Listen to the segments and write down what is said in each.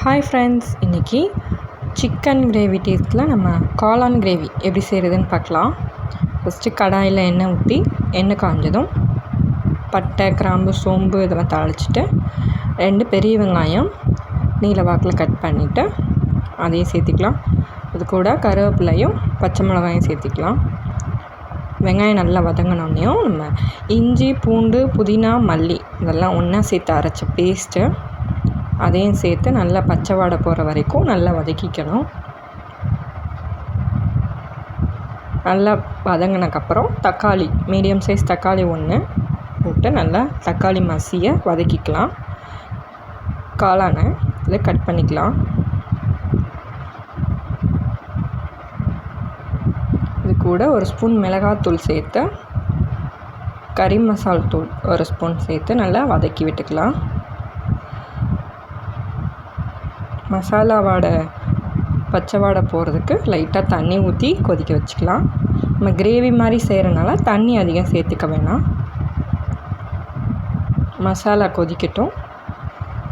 Hi friends இன்றைக்கி chicken gravy டேஸ்ட்டில் நம்ம காளான் கிரேவி எப்படி செய்கிறதுன்னு பார்க்கலாம். ஃபஸ்ட்டு கடாயில் எண்ணெய் ஊற்றி எண்ணெய் காஞ்சதும் பட்டை கிராம்பு சோம்பு இதெல்லாம் தாளிச்சிட்டு ரெண்டு பெரிய வெங்காயம் நீல வாக்கில் கட் பண்ணிவிட்டு அதையும் சேர்த்திக்கலாம். அது கூட கருவேப்பிலையும் பச்சை மிளகாயும் சேர்த்திக்கலாம். வெங்காயம் நல்லா வதங்கினோடனையும் நம்ம இஞ்சி பூண்டு புதினா மல்லி இதெல்லாம் ஒன்றா சேர்த்து அரைச்ச பேஸ்ட்டு அதையும் சேர்த்து நல்லா பச்சை வாடை போகிற வரைக்கும் நல்லா வதக்கிக்கணும். நல்லா வதங்கினக்கப்புறம் தக்காளி மீடியம் சைஸ் தக்காளி ஒன்று போட்டு நல்லா தக்காளி மசியை வதக்கிக்கலாம். காளானை இதை கட் பண்ணிக்கலாம். இது கூட ஒரு ஸ்பூன் மிளகாத்தூள் சேர்த்து கறி மசால் தூள் ஒரு ஸ்பூன் சேர்த்து நல்லா வதக்கி விட்டுக்கலாம். மசாலா வாடை பச்சை வாடை போகிறதுக்கு லைட்டாக தண்ணி ஊற்றி கொதிக்க வச்சுக்கலாம். நம்ம கிரேவி மாதிரி செய்கிறனால தண்ணி அதிகம் சேர்த்துக்க வேணாம். மசாலா கொதிக்கட்டும்.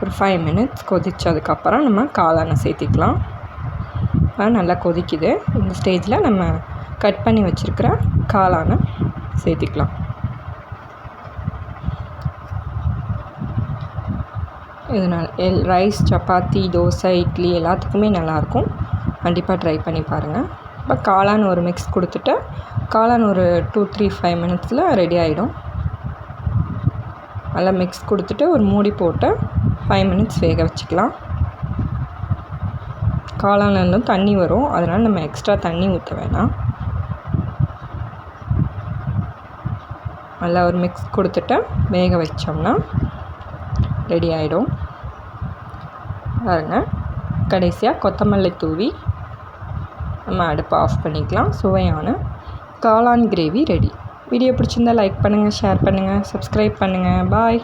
ஒரு ஃபைவ் மினிட்ஸ் கொதித்ததுக்கப்புறம் நம்ம காளானை சேர்த்திக்கலாம். நல்லா கொதிக்குது. இந்த ஸ்டேஜில் நம்ம கட் பண்ணி வச்சுருக்கிற காளானை சேர்த்திக்கலாம். இதனால் எல் ரைஸ் சப்பாத்தி தோசை இட்லி எல்லாத்துக்குமே நல்லாயிருக்கும். கண்டிப்பாக ட்ரை பண்ணி பாருங்கள் இப்போ காளான் ஒரு மிக்ஸ் கொடுத்துட்டு காளான் ஒரு டூ த்ரீ ஃபைவ் மினிட்ஸில் ரெடி ஆகிடும் நல்லா மிக்ஸ் கொடுத்துட்டு ஒரு மூடி போட்டு ஃபைவ் மினிட்ஸ் வேக வச்சுக்கலாம். காளான்லேருந்தும் தண்ணி வரும். அதனால் நம்ம எக்ஸ்ட்ரா தண்ணி ஊற்ற வேணாம். நல்லா ஒரு மிக்ஸ் கொடுத்துட்டு வேக வச்சோம்னா ரெடி ஆகிடும் பாருங்கள் கடைசியாக கொத்தமல்லி தூவி நம்ம அடுப்பை ஆஃப் பண்ணிக்கலாம். சுவையான காளான் கிரேவி ரெடி வீடியோ பிடிச்சிருந்தா லைக் பண்ணுங்கள் ஷேர் பண்ணுங்கள் சப்ஸ்கிரைப் பண்ணுங்கள் பாய்